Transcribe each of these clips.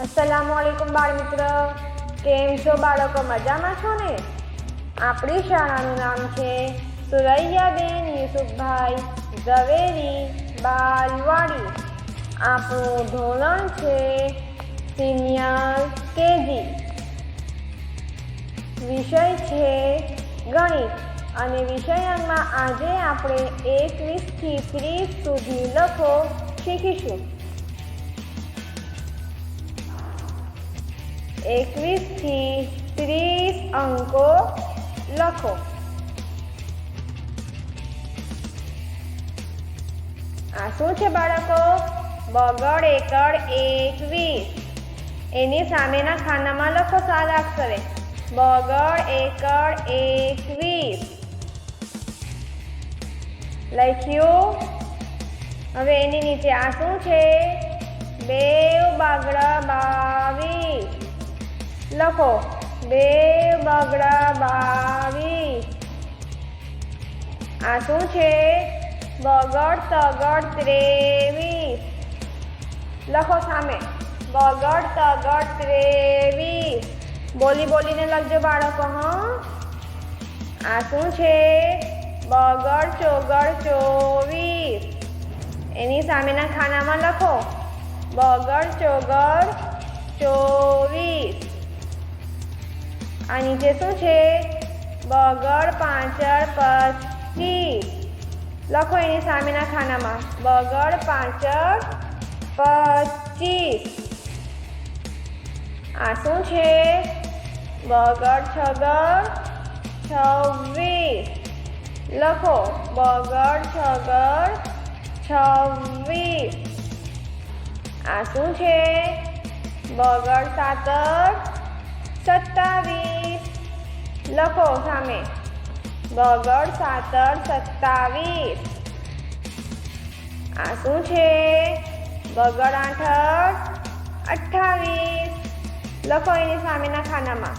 અસલામુ અલૈકુમ બાળ મિત્ર. કેમ છો બાળકો? મજામાં છો ને? આપણી શાળાનું નામ છે સુરૈયાબેન યુસુફભાઈ ઝવેરી બાલવાડી. આપણું ધોરણ છે સિનિયર કેજી. વિષય છે ગણિત. અને વિષયમાં આજે આપણે એકવીસથી ત્રીસ સુધી લખો શીખીશું. એકવીસથી ત્રીસ અંકો લખો. આ શું છે બાળકો? બગડ, એકડ, એકવીસ. એની સામેના ખાનામાં લખો સારા અક્ષરે. બગડ, એકડ, એકવીસ. લખ્યું? હવે એની નીચે આ શું છે? બે બાગડા બાવીસ. લખો. બે બગડા બાવીસ. આ શું છે? બગડ તગડ ત્રેવીસ. લખો સામે. બગડ તગડ ત્રેવીસ. બોલી બોલીને લખજો બાળકો, હા? આ શું છે? બગડ ચોગડ ચોવીસ. એની સામેના ખાનામાં લખો. બગડ ચોગડ ચોવીસ. આ નીચે શું છે? બગડ પાંચળ પચીસ લખો એની સામેના ખાનામાં. બગડ પાંચળ પચીસ આ શું છે? બગડ, છગડ, છવ્વીસ. લખો. બગડ, છગડ, છવ્વીસ. આ શું છે? બગડ, સાતર સત્તાવીસ. લખો સામે. બગડ સાતર સત્તાવીસ. આ શું છે? બગડ આઠર અઠ્ઠાવીસ. લખો એની સામેના ખાનામાં.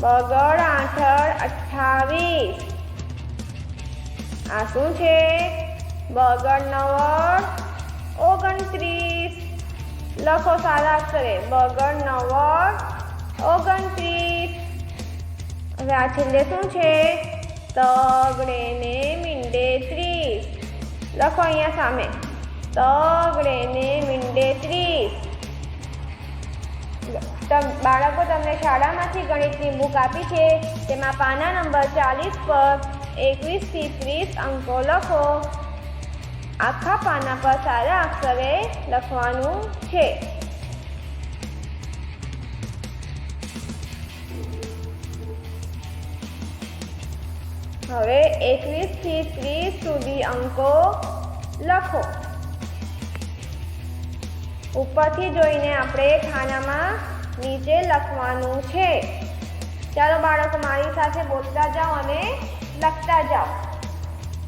બગડ આઠર અઠ્ઠાવીસ. આ શું છે? બગડ નવડ ઓગણત્રીસ. લખો સારા અક્ષરે. બગડ નવડ ઓગણત્રીસ. હવે આ છેલ્લે શું છે? તગડે ને મીંડે ત્રીસ. લખો અહીંયા સામે. તગડે ને મીંડે ત્રીસ. બાળકો, તમને શાળામાંથી ગણિતની બુક આપી છે. તેમાં પાના નંબર ચાલીસ પર એકવીસથી ત્રીસ અંકો લખો. આખા પાના પર સારા અક્ષરે લખવાનું છે. હવે એકવીસથી ત્રીસ સુધી અંકો લખો. ઉપરથી જોઈને આપણે ખાનામાં નીચે લખવાનું છે. ચાલો બાળકો, મારી સાથે બોલતા જાઓ અને લખતા જાઓ.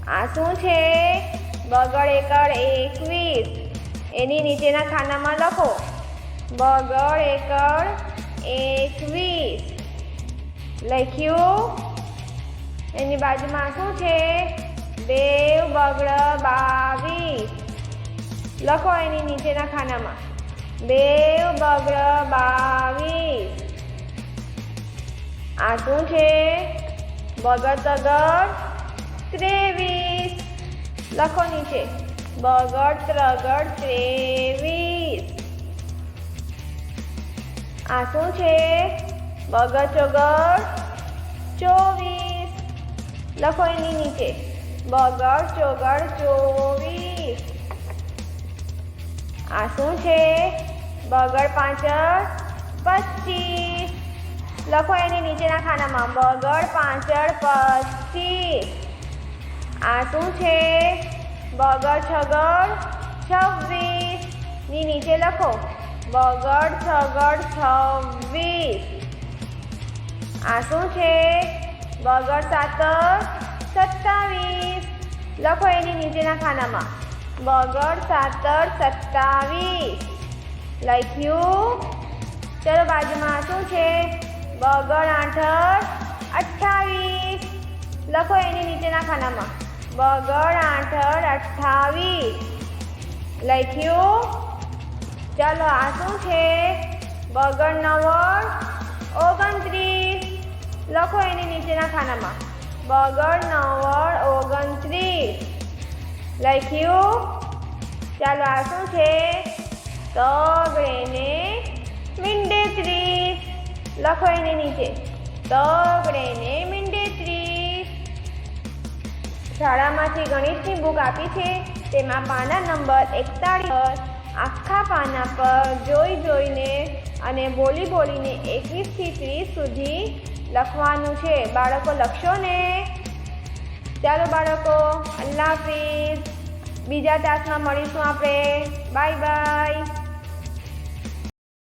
આ શું છે? બગડ એકડ એકવીસ. એની નીચેના ખાનામાં લખો. બગડ એકડ એકવીસ. લખ્યું એની બાજુમાં શું છે? દેવ બગડ બાવીસ લખો એની નીચેના ખાનામાં. દેવ બગડ બાવીસ આ શું છે? બગડ તગડ ત્રેવીસ. લખો નીચે. બગડ ત્રગડ ત્રેવીસ. આ શું છે? બગડ ચોગડ ચોવીસ. લખો એની નીચે. બગડ, ચોગડ, ચોવીસ. આ શું છે? બગડ પાછળ પચીસ. લખો એની નીચેના ખાનામાં. બગડ પાછળ પચીસ. આ શું છે? બગડ, છગડ, છવ્વીસ. ની નીચે લખો. બગડ, છગડ, છવ્વીસ. આ શું છે? બગડ સાતર સત્તાવીસ. લખો એની નીચેના ખાનામાં. બગડ સાતર સત્તાવીસ. લખ્યું. ચલો બાજુમાં શું છે? બગડ આઠર અઠ્ઠાવીસ. લખો એની નીચેના ખાનામાં. બગડ આઠર અઠ્ઠાવીસ. લખ્યું. ચાલો આ શું છે? બગડ નવ્વદ. ખાનામાં. બગડ નવ્વદ ઓગણત્રીસ. લખ્યું? ચાલો આ શું છે? તગડે ને મીંડે ત્રીસ લખો એને નીચે. તગડે ને મીંડે ત્રીસ શાળામાંથી ગણિતની બુક આપી છે. તેમાં પાના નંબર એકતાળીસ. આખા પાના પર જોઈ જોઈને અને બોલી બોલીને એકવીસથી ત્રીસ સુધી લખવાનું છે. બાળકો, લખશો ને? ચાલો બાળકો, અલ્લાહ હાફિઝ. બીજા તાસમાં મળીશું આપણે. Bye bye